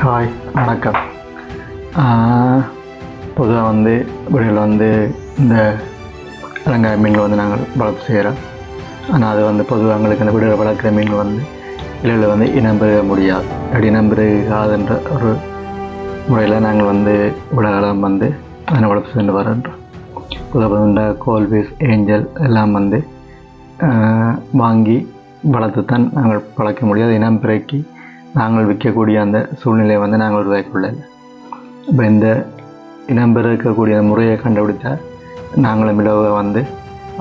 Hi வணக்கம். பொதுவாக வந்து விடையில் வந்து இந்த இலங்காய் மீன்கள் வந்து நாங்கள் வளர்ப்பு செய்கிறோம். ஆனால் அது வந்து பொதுவாக எங்களுக்கு அந்த விடையில் வளர்க்குற மீன்கள் வந்து இலையில் வந்து இனம் பெருக முடியாது. அப்படி இனம் பெருகாதுன்ற ஒரு முறையில் நாங்கள் வந்து உலகம் வந்து அதனை வளர்ப்பு சென்று வரோன்றோம் பொதுவாக இந்த கோல்பீஸ் ஏஞ்சல் எல்லாம் வந்து வாங்கி வளர்த்து தான் நாங்கள் பழக்க முடியாது. இனம் பிறக்கி நாங்கள் விற்கக்கூடிய அந்த சூழ்நிலையை வந்து நாங்கள் உருவாக்கியுள்ளது. இப்போ இந்த இனம் பெருக்கக்கூடிய அந்த முறையை கண்டுபிடித்தால் நாங்களும் இலவ வந்து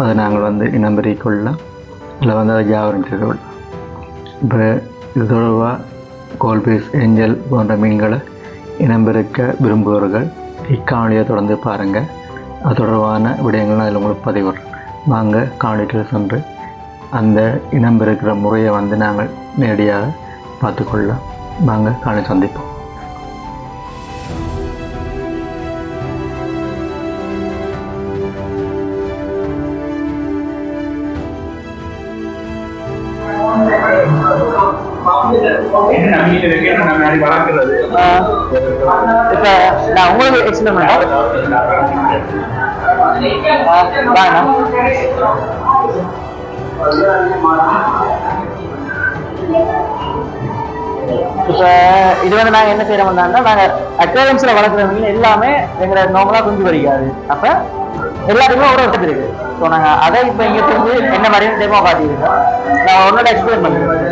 அதை நாங்கள் வந்து இனம்பெருக்கொள்ளலாம் இல்லை வந்து அதை ஜாவரம் செய்து கொள்ளலாம். இப்போ இது தொடர்பாக கோல்பீஸ் ஏஞ்சல் போன்ற மீன்களை இனம் பெருக்க விரும்புபவர்கள் இக்காணொலியை தொடர்ந்து பாருங்கள் அது தொடர்பான விடயங்கள் அதில் உங்களுக்கு பதிவிடுறோம் வாங்க காணொலிக்கு சென்று அந்த இனம் பெருக்கிற முறையை வந்து நாங்கள் நேரடியாக பார்த்துக்கொள்ளலாம் வாங்க காணொலி சந்திப்போம். இப்ப நான் உங்களுக்கு எக்ஸ்பிளைன் வாங்க. இப்போ இது வந்து நாங்கள் என்ன செய்யறோம்னா நாங்கள் அக்வேரியம்ஸ்ல வளர்க்குற மீன் எல்லாமே எங்களை நார்மலாக குஞ்சு பறிக்காது அப்ப எல்லாத்துக்குமே ஒரு வருஷத்து இருக்குது ஸோ நாங்க அதை இப்போ இங்கே செஞ்சு என்ன மாதிரியும் தெரியுமா காட்டியிருக்கோம் நான் ஒன்னோட எக்ஸ்பிளைன் பண்ணுறேன்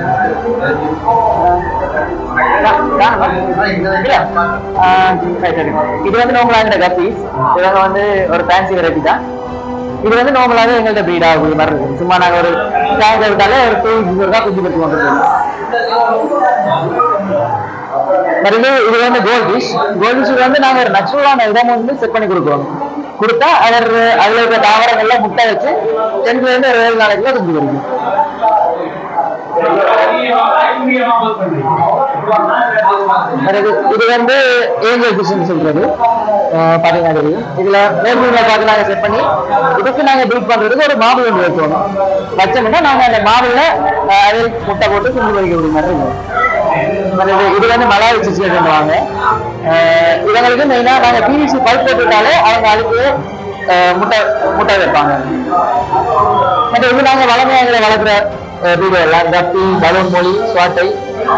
இது வந்து நார்மலாக கப்பீஸ் இது வந்து வந்து ஒரு ஃபேன்சி வெரைட்டி தான். இது வந்து நார்மலாகவே எங்கள்கிட்ட ப்ரீட் ஆகக்கூடிய மாதிரி இருக்கும். சும்மா நாங்கள் ஒரு டேங்க் விட்டாலே ஒரு டூ வீக்ஸ் தான் குஞ்சு பற்றி கொண்டு மறுபடி இது வந்து கோல்ட் ஃபிஷ் கோல்ட் ஃபிஷ் வந்து நாங்கள் ஒரு நச்சுரலான இடம் வந்து செட் பண்ணி கொடுக்குறோம். கொடுத்தா அவர் அதில் இருக்க தாவரங்கள்லாம் முட்டை வச்சு டென்த்ல இருந்து ஒரு ஏழு நாளைக்குள்ள செஞ்சு கொடுக்கும் இது வந்து ஏஞ்சல் ஃபிஷ்னு சொல்றது. அஹ் பாத்தீங்கன்னா தெரியும். இதுல நேர்மீன்ல பார்த்து நாங்க செட் பண்ணி இதுக்கு நாங்க பீட் பண்றதுக்கு ஒரு மாவு ஒன்று வைக்கணும் வச்சோம்னா நாங்க அந்த மாவில் அதில் முட்டை போட்டு குண்டு வைக்க முடியும் மாதிரி இருக்கும். இது வந்து மலாய் சிச்சுவேஷன் சொல்லுவாங்க இவங்களுக்கு மெயினா நாங்க பிவிசி பல்ப் போட்டுட்டாலே அவங்க அதுக்கு முட்டை முட்டை வைப்பாங்க. மற்ற இது நாங்க வளமையாக வளர்க்குற வீடியோ எல்லாம் கப்பி பலூன் மொழி சுவாட்டை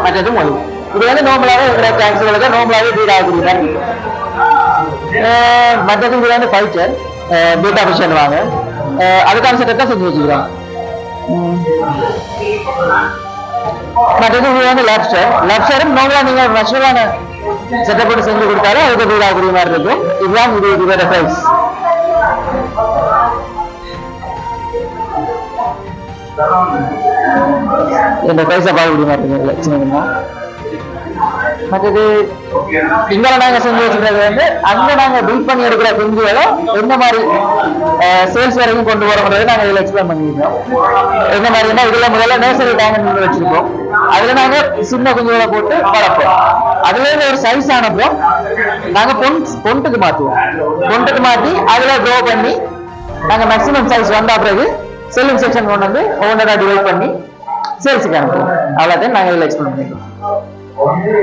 மற்றது மொழி. இது வந்து நோம்பலாவே இருக்கிற கேன்சர்களுக்கு நோம்பலாவே பீட் ஆகக்கூடிய மற்றது இது வந்து ஃபைட்டர் பீட்டா ஃபிஷ் வாங்க. அதுக்கான செட்டப் தான் செஞ்சு வச்சுக்கிறோம். உம். மற்றது இது வந்து லெப்ஸ்டர் லெப்ஸ்டரும் நோம்பலா நீங்க நச்சுரலான செட்டப் போட்டு செஞ்சு கொடுத்தாரு அதுக்கு பீட் ஆகக்கூடிய மாதிரி இருக்கும். இதுதான் இது இதோட ப்ரைஸ் இந்த பைசா பார்க்க மாட்டேங்குது சின்னதுமா மற்றது இங்கே நாங்க செஞ்சு வச்சுக்கிறது வந்து அங்க நாங்க பில் பண்ணி எடுக்கிற குஞ்சுகளை எந்த மாதிரி சேல்ஸ் வரைக்கும் கொண்டு வரோங்கிறத நாங்க இதுல எக்ஸ்பிளைன் பண்ணியிருக்கோம் எந்த மாதிரினா இதுல முதல்ல நேசரி டேங்க் வச்சிருக்கோம். அதுல நாங்க சின்ன குஞ்சுகளை போட்டு வளர்ப்போம். அதுல இருந்து ஒரு சைஸ் ஆனப்போ நாங்க பொன் பொண்ணுக்கு மாத்துவோம் பொண்ணுக்கு மாத்தி அதுல க்ரோ பண்ணி நாங்க மேக்ஸிமம் சைஸ் வந்த பிறகு செல்லிங் செக்ஷன் கொண்டு வந்து ஒவ்வொன்றா டிவைட் பண்ணி சேல்ஸுக்கு அனுப்புவோம் அவ்வளோதான் நாங்கள் இதில் எக்ஸ்பிளைன் பண்ணிக்கிறோம் வந்து